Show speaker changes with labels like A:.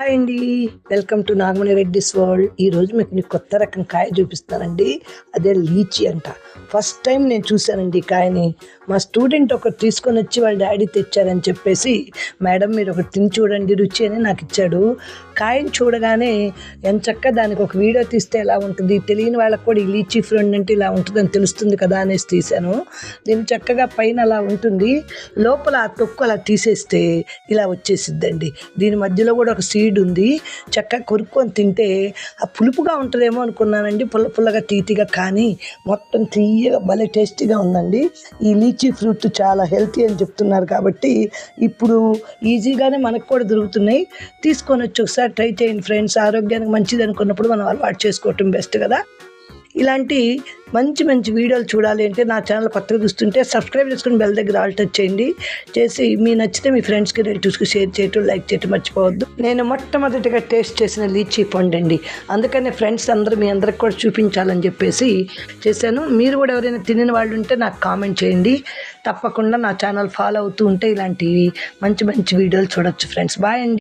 A: Hi అండి. Welcome to Nagamani Reddy's world ఈ రోజు మీకు నీకు కొత్త రకం కాయ చూపిస్తానండి అదే లీచీ అంట. ఫస్ట్ టైం నేను చూశానండి ఈ కాయని. మా స్టూడెంట్ ఒకటి తీసుకొని వచ్చి వాళ్ళ డాడీ తెచ్చారని చెప్పేసి మేడం మీరు ఒకటి తిని చూడండి రుచి అని నాకు ఇచ్చాడు. కాయని చూడగానే ఎంచక్క దానికి ఒక వీడియో తీస్తే ఎలా ఉంటుంది తెలియని వాళ్ళకి కూడా ఈ లీచీ ఫ్రెండ్ అంటే ఇలా ఉంటుందని తెలుస్తుంది కదా అనేసి తీశాను. దీన్ని చక్కగా పైన అలా ఉంటుంది. లోపల ఆ తొక్కు అలా తీసేస్తే ఇలా వచ్చేసిద్దండి. దీని మధ్యలో కూడా ఒక సీడ్ ఉంది చక్కగా కొరుక్కొని తింటే ఆ పులుపుగా ఉంటుందేమో అనుకున్నానండి పుల్ల పుల్లగా తీతిగా కానీ మొత్తం తీయగా భలే టేస్టీగా ఉందండి. ఈ లీచీ ఫ్రూట్ చాలా హెల్తీ అని చెప్తున్నారు కాబట్టి ఇప్పుడు ఈజీగానే మనకు కూడా దొరుకుతున్నాయి. తీసుకొని వచ్చి ఒకసారి ట్రై చేయండి ఫ్రెండ్స్ ఆరోగ్యానికి మంచిది అనుకున్నప్పుడు మనం అలవాటు చేసుకోవటం బెస్ట్ కదా. ఇలాంటి మంచి మంచి వీడియోలు చూడాలి అంటే నా ఛానల్ కొత్తగా చూస్తుంటే సబ్స్క్రైబ్ చేసుకుని బెల్ దగ్గర ఆల్ టచ్ చేయండి. చేసి మీ నచ్చితే మీ ఫ్రెండ్స్కి రిలేటివ్స్కి షేర్ చేయటం లైక్ చేయటం మర్చిపోవద్దు. నేను మొట్టమొదటిగా టేస్ట్ చేసిన లీచీ పండు అండి. అందుకనే ఫ్రెండ్స్ అందరూ మీ అందరికి కూడా చూపించాలని చెప్పేసి చేశాను. మీరు కూడా ఎవరైనా తినిన వాళ్ళు ఉంటే నాకు కామెంట్ చేయండి. తప్పకుండా నా ఛానల్ ఫాలో అవుతూ ఉంటే ఇలాంటివి మంచి మంచి వీడియోలు చూడొచ్చు ఫ్రెండ్స్. బాయ్ అండి.